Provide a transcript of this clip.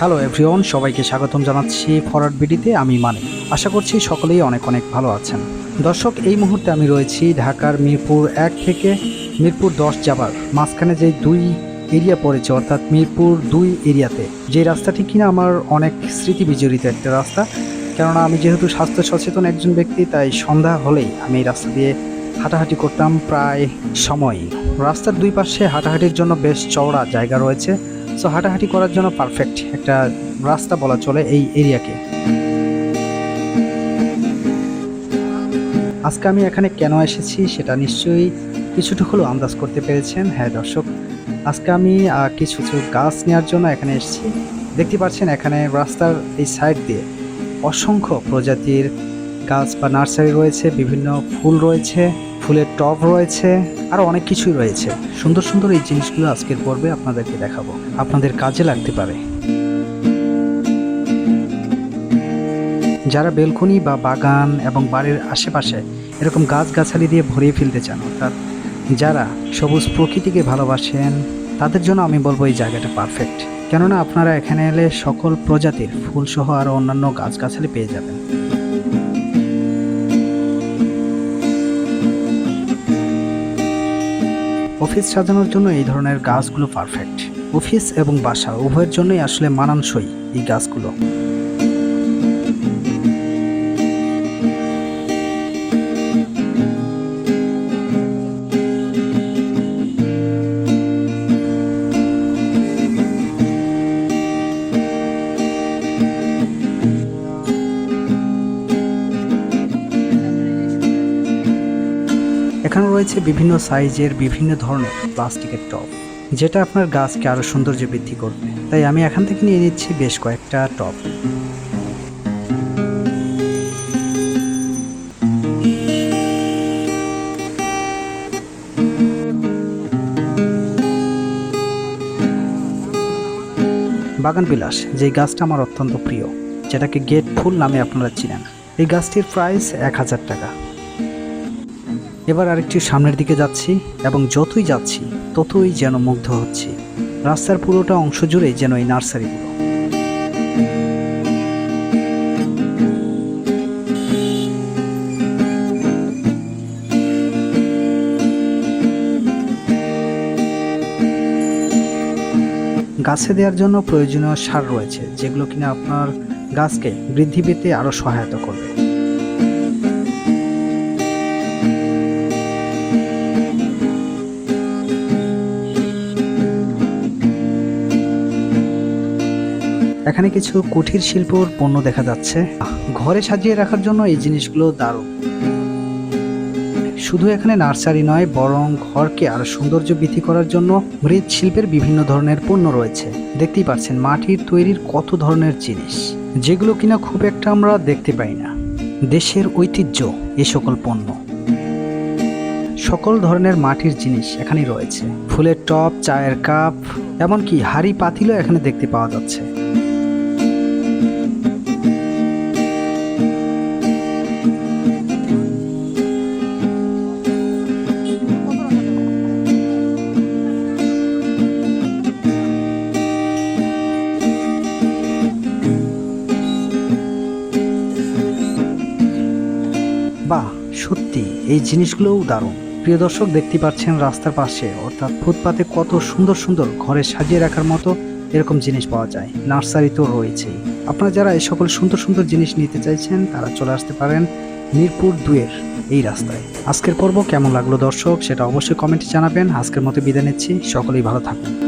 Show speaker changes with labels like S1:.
S1: Hello everyone সবাইকে স্বাগতম জানাচ্ছি ফরওয়ার্ড বিডিতে। আমি মানে আশা করছি সকলেই অনেক অনেক ভালো আছেন। দর্শক, এই মুহূর্তে আমি রয়েছি ঢাকার মিরপুর এক থেকে মিরপুর দশ যাবার মাঝখানে যে দুই এরিয়া পড়েছে, অর্থাৎ মিরপুর দুই এরিয়াতে। যে রাস্তাটি কিনা আমার অনেক স্মৃতি বিজড়িত একটা রাস্তা। কেননা আমি যেহেতু স্বাস্থ্য সচেতন একজন ব্যক্তি, তাই সন্ধ্যা হলেই আমি এই রাস্তা দিয়ে হাঁটাহাঁটি করতাম প্রায় সময়ই। রাস্তার দুই পাশে হাঁটাহাঁটির জন্য বেশ চওড়া জায়গা রয়েছে। সো হাঁটাহাঁটি করার জন্য পারফেক্ট একটা রাস্তা বলা চলে এই এরিয়াকে। আজকে আমি এখানে কেন এসেছি সেটা নিশ্চয়ই কিছুটা হলেও আন্দাজ করতে পেরেছেন হ্যাঁ দর্শক। আজকে আমি কিছু কিছু গাছ নেওয়ার জন্য এখানে এসেছি। দেখতে পাচ্ছেন এখানে রাস্তার এই সাইড দিয়ে অসংখ্য প্রজাতির গাছ বা নার্সারি রয়েছে, বিভিন্ন ফুল রয়েছে। ফুলের টব রয়েছে আরও অনেক কিছুই রয়েছে। সুন্দর সুন্দর এই জিনিসগুলো আজকের পর্বে আপনাদেরকে দেখাবো। আপনাদের কাজে লাগতে পারে। যারা বেলকনি বা বাগান এবং বাড়ির আশেপাশে এরকম গাছগাছালি দিয়ে ভরিয়ে ফেলতে চান, অর্থাৎ যারা সবুজ প্রকৃতিকে ভালোবাসেন, তাদের জন্য আমি বলব এই জায়গাটা পারফেক্ট কেননা আপনারা এখানে এলে সকল প্রজাতির ফুলসহ আরও অন্যান্য গাছগাছালি পেয়ে যাবেন। অফিস সাজানোর জন্য এই ধরনের গাছগুলো পারফেক্ট অফিস এবং বাসা উভয়ের জন্যই আসলে মানানসই এই গাছগুলো। এখানে রয়েছে বিভিন্ন সাইজের বিভিন্ন ধরনের প্লাস্টিকের টব, যেটা আপনার গাছকে আরও সৌন্দর্য বৃদ্ধি করবে। তাই আমি এখান থেকে নিয়ে নিচ্ছি বেশ কয়েকটা টব। বাগান বিলাস যে গাছটা আমার অত্যন্ত প্রিয়, যেটাকে গেট ফুল নামে আপনারা চিনেন। এই গাছটির প্রাইস এক হাজার টাকা। এবার আরেকটু সামনের দিকে যাচ্ছি এবং যতই যাচ্ছি, ততই যেন মুগ্ধ হচ্ছি। রাস্তার পুরোটা অংশ জুড়ে যেন এই নার্সারিগুলো। গাছে দেওয়ার জন্য প্রয়োজনীয় সার রয়েছে, যেগুলো কিনা আপনার গাছকে বৃদ্ধি পেতে আরও সহায়তা করবে। এখানে কিছু কুঠির শিল্পর পণ্য দেখা যাচ্ছে। ঘরে সাজিয়ে রাখার জন্য এই জিনিসগুলো দারুণ। শুধু এখানে নার্সারি নয়, বরং ঘরকে আরও সৌন্দর্য বৃদ্ধি করার জন্য মৃৎশিল্পের বিভিন্ন ধরনের পণ্য রয়েছে। দেখতেই পাচ্ছেন, মাটির তৈরির কত ধরনের জিনিস। যেগুলো কিনা খুব একটা আমরা দেখতে পাই না। দেশের ঐতিহ্য, এ সকল পণ্য। সকল ধরনের মাটির জিনিস এখানে রয়েছে। ফুলের টপ চায়ের কাপ, এমনকি হাড়ি পাতিলও এখানে দেখতে পাওয়া যাচ্ছে। বাহ সত্যি এই জিনিসগুলোও দারুণ। প্রিয় দর্শক, দেখতে পাচ্ছেন রাস্তার পাশে, অর্থাৎ ফুটপাতে কত সুন্দর সুন্দর ঘরে সাজিয়ে রাখার মতো এরকম জিনিস পাওয়া যায়। নার্সারি তো রয়েছেই। আপনারা যারা এই সকল সুন্দর সুন্দর জিনিস নিতে চাইছেন, তারা চলে আসতে পারেন মিরপুর দুয়ের এই রাস্তায়। আজকের পর্ব কেমন লাগল দর্শক, সেটা অবশ্যই কমেন্টে জানাবেন। আজকের মতো বিদায় নিচ্ছি। সকলেই ভালো থাকুন।